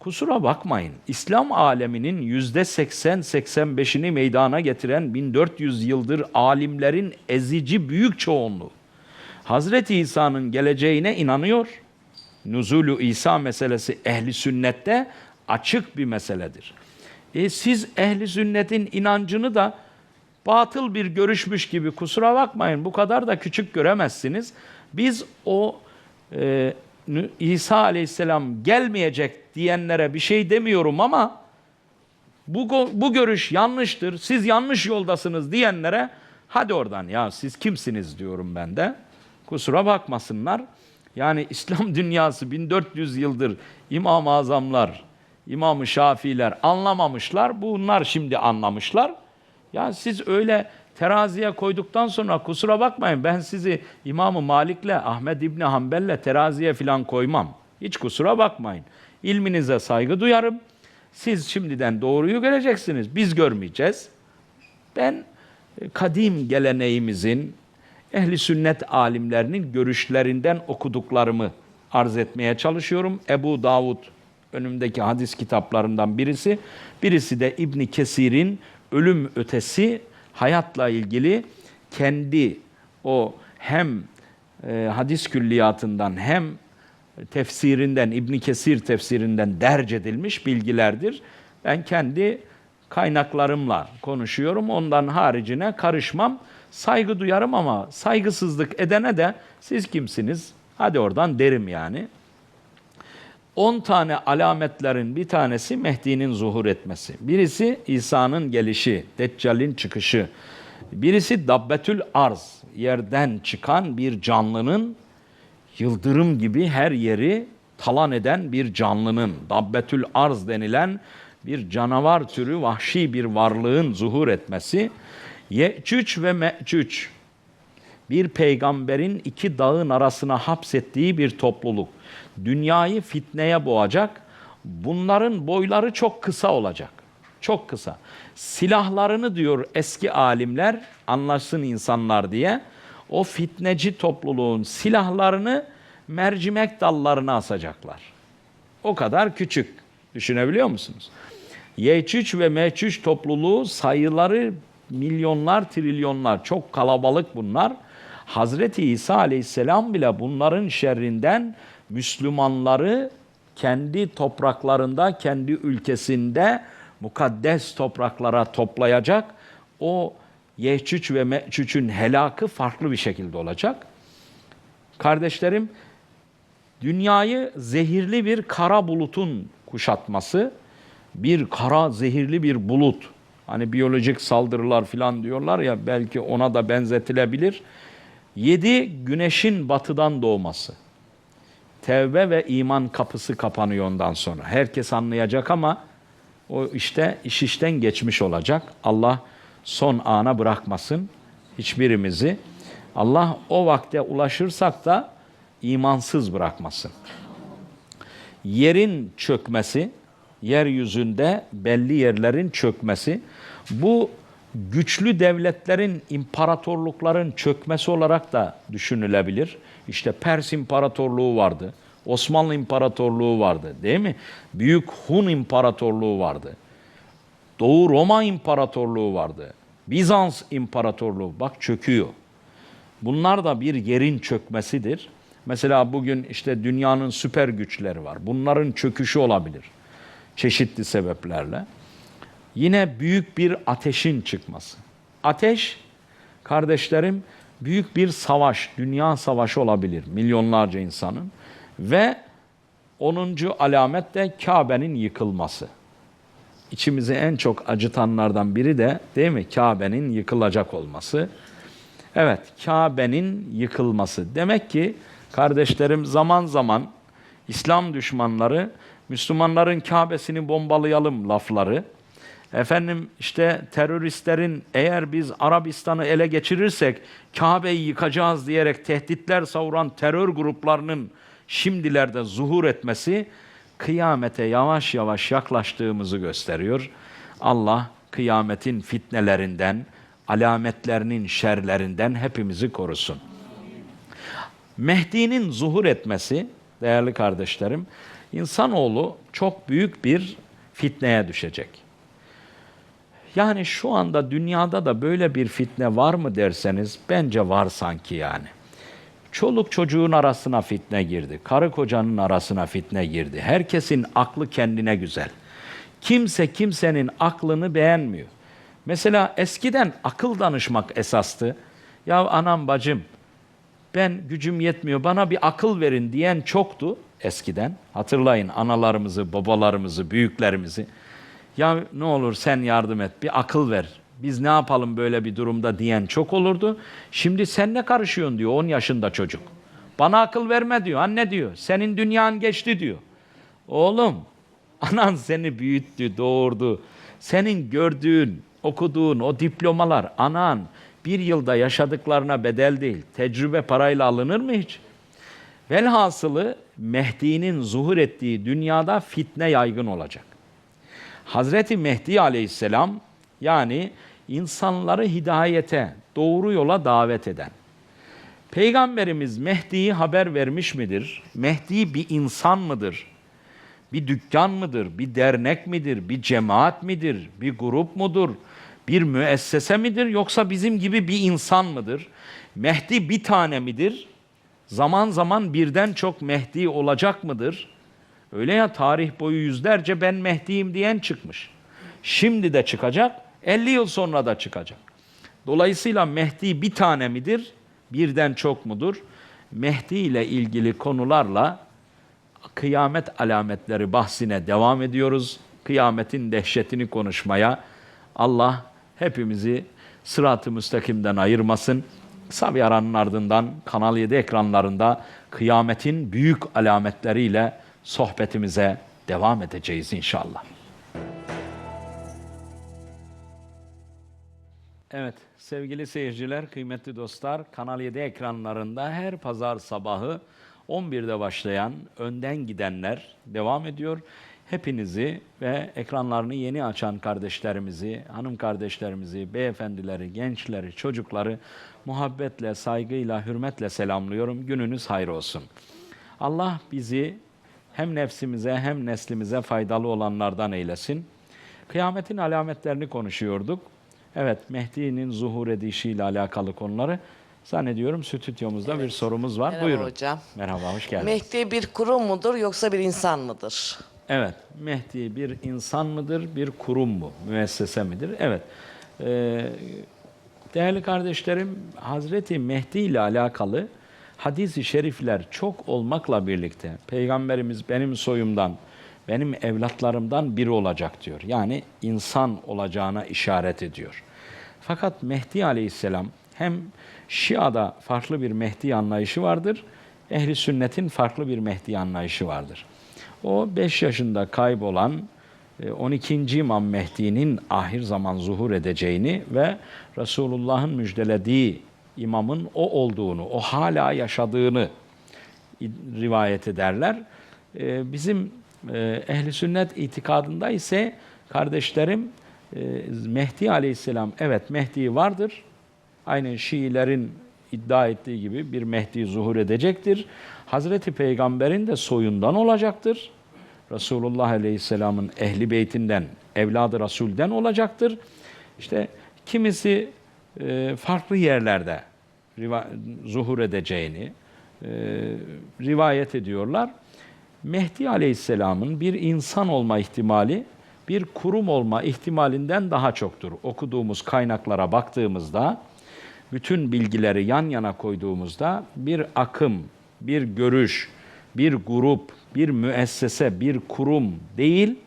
Kusura bakmayın. İslam aleminin yüzde 80-85'ini meydana getiren 1400 yıldır alimlerin ezici büyük çoğunluğu. Hazreti İsa'nın geleceğine inanıyor. Nuzulu İsa meselesi ehli sünnette açık bir meseledir. E siz ehli sünnetin inancını da batıl bir görüşmüş gibi kusura bakmayın bu kadar da küçük göremezsiniz. Biz o e, İsa aleyhisselam gelmeyecek diyenlere bir şey demiyorum ama bu, bu görüş yanlıştır, siz yanlış yoldasınız diyenlere hadi oradan ya siz kimsiniz diyorum ben de. Kusura bakmasınlar. Yani İslam dünyası 1400 yıldır İmam-ı Azamlar, İmam-ı Şafiiler anlamamışlar. Bunlar şimdi anlamışlar. Ya siz öyle teraziye koyduktan sonra kusura bakmayın ben sizi İmam-ı Malik'le, Ahmed İbni Hanbel'le teraziye falan koymam. Hiç kusura bakmayın. İlminize saygı duyarım. Siz şimdiden doğruyu göreceksiniz. Biz görmeyeceğiz. Ben e, kadim geleneğimizin, ehli sünnet alimlerinin görüşlerinden okuduklarımı arz etmeye çalışıyorum. Ebu Davud önümdeki hadis kitaplarından birisi. Birisi de İbni Kesir'in ölüm ötesi hayatla ilgili kendi o hem e, hadis külliyatından hem tefsirinden, İbni Kesir tefsirinden derc edilmiş bilgilerdir. Ben kendi kaynaklarımla konuşuyorum. Ondan haricine karışmam. Saygı duyarım ama saygısızlık edene de siz kimsiniz? Hadi oradan derim yani. 10 tane alametlerin bir tanesi Mehdi'nin zuhur etmesi. Birisi İsa'nın gelişi, Deccal'in çıkışı. Birisi Dabbetül Arz, yerden çıkan bir canlının yıldırım gibi her yeri talan eden bir canlının, Dabbetül Arz denilen bir canavar türü vahşi bir varlığın zuhur etmesi. Ye'cüc ve Me'cüc bir peygamberin iki dağın arasına hapsettiği bir topluluk. Dünyayı fitneye boğacak. Bunların boyları çok kısa olacak. Çok kısa. Silahlarını diyor eski alimler anlaşsın insanlar diye o fitneci topluluğun silahlarını mercimek dallarına asacaklar. O kadar küçük. Düşünebiliyor musunuz? Yecüc ve Mecüc topluluğu sayıları milyonlar, trilyonlar. Çok kalabalık bunlar. Hazreti İsa aleyhisselam bile bunların şerrinden Müslümanları kendi topraklarında, kendi ülkesinde mukaddes topraklara toplayacak. O Yecüc ve Mecüc'ün helakı farklı bir şekilde olacak. Kardeşlerim, dünyayı zehirli bir kara bulutun kuşatması, bir kara zehirli bir bulut. Hani biyolojik saldırılar falan diyorlar ya belki ona da benzetilebilir. Yedi güneşin batıdan doğması. Tevbe ve iman kapısı kapanıyor ondan sonra. Herkes anlayacak ama o işte iş işten geçmiş olacak. Allah son ana bırakmasın hiçbirimizi. Allah o vakte ulaşırsak da imansız bırakmasın. Yerin çökmesi, yeryüzünde belli yerlerin çökmesi, bu güçlü devletlerin, imparatorlukların çökmesi olarak da düşünülebilir. İşte Pers İmparatorluğu vardı, Osmanlı İmparatorluğu vardı değil mi? Büyük Hun İmparatorluğu vardı. Doğu Roma İmparatorluğu vardı. Bizans İmparatorluğu bak çöküyor. Bunlar da bir yerin çökmesidir. Mesela bugün işte dünyanın süper güçleri var. Bunların çöküşü olabilir. Çeşitli sebeplerle. Yine büyük bir ateşin çıkması. Ateş, kardeşlerim, büyük bir savaş, dünya savaşı olabilir milyonlarca insanın. Ve 10. alamet de Kabe'nin yıkılması. İçimizi en çok acıtanlardan biri de değil mi? Kabe'nin yıkılacak olması. Evet, Kabe'nin yıkılması. Demek ki kardeşlerim zaman zaman İslam düşmanları Müslümanların Kabe'sini bombalayalım lafları. Efendim işte teröristlerin eğer biz Arabistan'ı ele geçirirsek Kabe'yi yıkacağız diyerek tehditler savuran terör gruplarının şimdilerde zuhur etmesi kıyamete yavaş yavaş yaklaştığımızı gösteriyor. Allah kıyametin fitnelerinden, alametlerinin şerlerinden hepimizi korusun. Mehdi'nin zuhur etmesi değerli kardeşlerim İnsanoğlu çok büyük bir fitneye düşecek. Yani şu anda dünyada da böyle bir fitne var mı derseniz bence var sanki yani. Çoluk çocuğun arasına fitne girdi. Karı kocanın arasına fitne girdi. Herkesin aklı kendine güzel. Kimse kimsenin aklını beğenmiyor. Mesela eskiden akıl danışmak esastı. Ya anam bacım ben gücüm yetmiyor bana bir akıl verin diyen çoktu eskiden. Hatırlayın analarımızı, babalarımızı, büyüklerimizi. Ya ne olur sen yardım et, bir akıl ver. Biz ne yapalım böyle bir durumda diyen çok olurdu. Şimdi sen ne karışıyorsun diyor 10 yaşında çocuk. Bana akıl verme diyor. Anne diyor. Senin dünyan geçti diyor. Oğlum anan seni büyüttü, doğurdu. Senin gördüğün, okuduğun o diplomalar anan bir yılda yaşadıklarına bedel değil. Tecrübe parayla alınır mı hiç? Velhasılı Mehdi'nin zuhur ettiği dünyada fitne yaygın olacak. Hazreti Mehdi aleyhisselam yani insanları hidayete, doğru yola davet eden. Peygamberimiz Mehdi'yi haber vermiş midir? Mehdi bir insan mıdır? Bir dükkan mıdır? Bir dernek midir? Bir cemaat midir? Bir grup mudur? Bir müessese midir? Yoksa bizim gibi bir insan mıdır? Mehdi bir tane midir? Zaman zaman birden çok Mehdi olacak mıdır? Öyle ya tarih boyu yüzlerce ben Mehdi'yim diyen çıkmış. Şimdi de çıkacak, 50 yıl sonra da çıkacak. Dolayısıyla Mehdi bir tane midir? Birden çok mudur? Mehdi ile ilgili konularla kıyamet alametleri bahsine devam ediyoruz. Kıyametin dehşetini konuşmaya Allah hepimizi sırat-ı müstakimden ayırmasın. Kısa bir aranın ardından Kanal 7 ekranlarında kıyametin büyük alametleriyle sohbetimize devam edeceğiz inşallah. Evet sevgili seyirciler, kıymetli dostlar Kanal 7 ekranlarında her pazar sabahı 11'de başlayan Önden Gidenler devam ediyor. Hepinizi ve ekranlarını yeni açan kardeşlerimizi, hanım kardeşlerimizi, beyefendileri, gençleri, çocukları muhabbetle, saygıyla, hürmetle selamlıyorum. Gününüz hayır olsun. Allah bizi hem nefsimize hem neslimize faydalı olanlardan eylesin. Kıyametin alametlerini konuşuyorduk. Evet, Mehdi'nin zuhur edişiyle alakalı konuları zannediyorum stüdyomuzda bir sorumuz var. Merhaba Buyurun. hocam. Merhaba, hoş geldiniz. Mehdi bir kurum mudur yoksa bir insan mıdır? Evet, Mehdi bir insan mıdır, bir kurum mu, müessese midir? Evet. Ee, değerli kardeşlerim, Hazreti Mehdi ile alakalı hadis-i şerifler çok olmakla birlikte Peygamberimiz benim soyumdan, benim evlatlarımdan biri olacak diyor. Yani insan olacağına işaret ediyor. Fakat Mehdi aleyhisselam hem Şia'da farklı bir Mehdi anlayışı vardır, ehli sünnetin farklı bir Mehdi anlayışı vardır. O 5 yaşında kaybolan e, 12. İmam Mehdi'nin ahir zaman zuhur edeceğini ve Resulullah'ın müjdelediği imamın o olduğunu, o hala yaşadığını rivayet ederler. E, Bizim e, ehli sünnet itikadında ise kardeşlerim e, Mehdi aleyhisselam evet Mehdi vardır. Aynen Şiilerin iddia ettiği gibi bir Mehdi zuhur edecektir. Hazreti Peygamber'in de soyundan olacaktır. Resulullah Aleyhisselam'ın ehli beytinden, evladı Resul'den olacaktır. İşte kimisi e, farklı yerlerde zuhur edeceğini e, rivayet ediyorlar. Mehdi Aleyhisselam'ın bir insan olma ihtimali bir kurum olma ihtimalinden daha çoktur. Okuduğumuz kaynaklara baktığımızda bütün bilgileri yan yana koyduğumuzda bir akım, bir görüş, bir grup, bir müessese, bir kurum değil,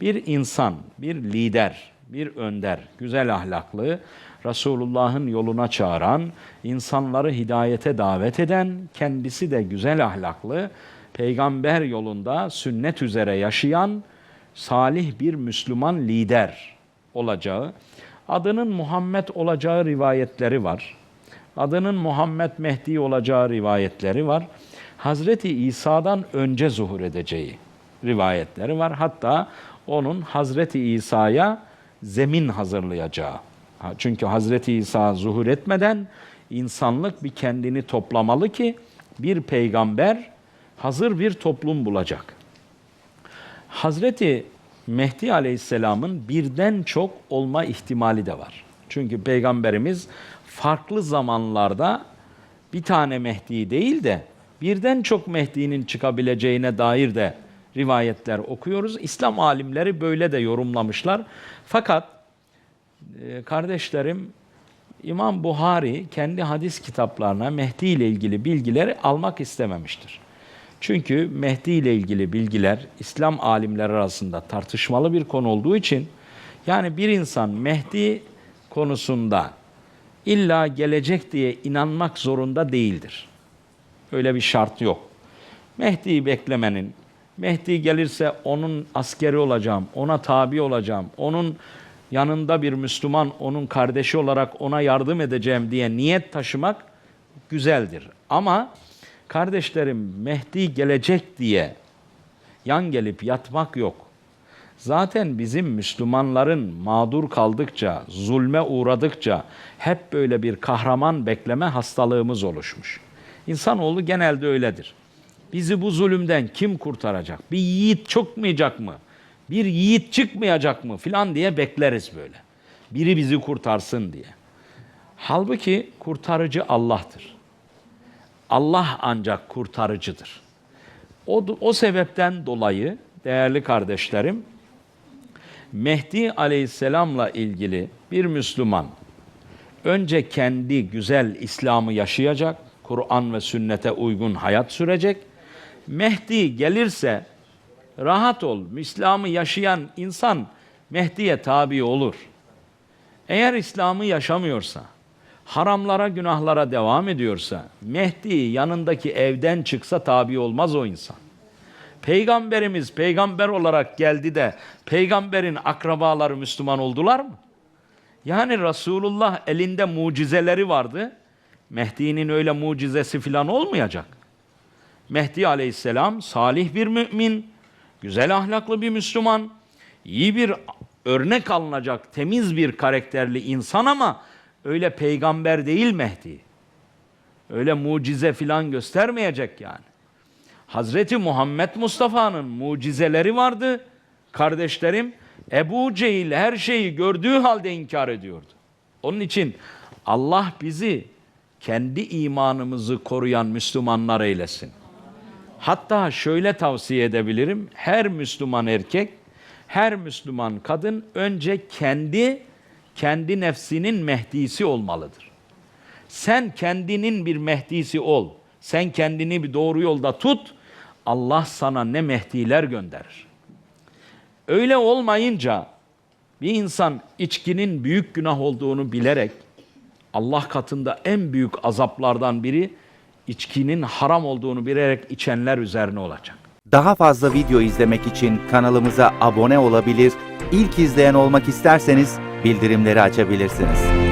bir insan, bir lider, bir önder, güzel ahlaklı, Resulullah'ın yoluna çağıran, insanları hidayete davet eden, kendisi de güzel ahlaklı, peygamber yolunda sünnet üzere yaşayan, salih bir Müslüman lider olacağı, adının Muhammed olacağı rivayetleri var. Adının Muhammed Mehdi olacağı rivayetleri var. Hazreti İsa'dan önce zuhur edeceği rivayetleri var. Hatta onun Hazreti İsa'ya zemin hazırlayacağı. Ha, Çünkü Hazreti İsa zuhur etmeden insanlık bir kendini toplamalı ki bir peygamber hazır bir toplum bulacak. Hazreti Mehdi Aleyhisselam'ın birden çok olma ihtimali de var. Çünkü Peygamberimiz farklı zamanlarda bir tane Mehdi değil de birden çok Mehdi'nin çıkabileceğine dair de rivayetler okuyoruz. İslam alimleri böyle de yorumlamışlar. Fakat e, kardeşlerim İmam Buhari kendi hadis kitaplarına Mehdi ile ilgili bilgileri almak istememiştir. Çünkü Mehdi ile ilgili bilgiler İslam alimleri arasında tartışmalı bir konu olduğu için yani bir insan Mehdi konusunda illa gelecek diye inanmak zorunda değildir. Öyle bir şart yok. Mehdi'yi beklemenin, Mehdi gelirse onun askeri olacağım, ona tabi olacağım, onun yanında bir Müslüman, onun kardeşi olarak ona yardım edeceğim diye niyet taşımak güzeldir. Ama kardeşlerim Mehdi gelecek diye yan gelip yatmak yok. Zaten bizim Müslümanların mağdur kaldıkça, zulme uğradıkça hep böyle bir kahraman bekleme hastalığımız oluşmuş. İnsanoğlu genelde öyledir. Bizi bu zulümden kim kurtaracak? Bir yiğit çıkmayacak mı? Bir yiğit çıkmayacak mı? Filan diye bekleriz böyle. Biri bizi kurtarsın diye. Halbuki kurtarıcı Allah'tır. Allah ancak kurtarıcıdır. O, o sebepten dolayı değerli kardeşlerim, Mehdi Aleyhisselam'la ilgili bir Müslüman önce kendi güzel İslam'ı yaşayacak, Kur'an ve sünnete uygun hayat sürecek. Mehdi gelirse rahat ol, İslam'ı yaşayan insan Mehdi'ye tabi olur. Eğer İslam'ı yaşamıyorsa, haramlara, günahlara devam ediyorsa, Mehdi yanındaki evden çıksa tabi olmaz o insan. Peygamberimiz peygamber olarak geldi de peygamberin akrabaları Müslüman oldular mı? Yani Resulullah elinde mucizeleri vardı. Mehdi'nin öyle mucizesi falan olmayacak. Mehdi aleyhisselam salih bir mümin, güzel ahlaklı bir Müslüman, iyi bir örnek alınacak temiz bir karakterli insan ama öyle peygamber değil Mehdi. Öyle mucize filan göstermeyecek yani. Hazreti Muhammed Mustafa'nın mucizeleri vardı. Kardeşlerim Ebu Cehil her şeyi gördüğü halde inkar ediyordu. Onun için Allah bizi kendi imanımızı koruyan Müslümanlar eylesin. Hatta şöyle tavsiye edebilirim. Her Müslüman erkek, her Müslüman kadın önce kendi kendi nefsinin mehdisi olmalıdır. Sen kendinin bir mehdisi ol. Sen kendini bir doğru yolda tut. Allah sana ne mehdiler gönderir. Öyle olmayınca bir insan içkinin büyük günah olduğunu bilerek Allah katında en büyük azaplardan biri içkinin haram olduğunu bilerek içenler üzerine olacak. Daha fazla video izlemek için kanalımıza abone olabilir, ilk izleyen olmak isterseniz bildirimleri açabilirsiniz.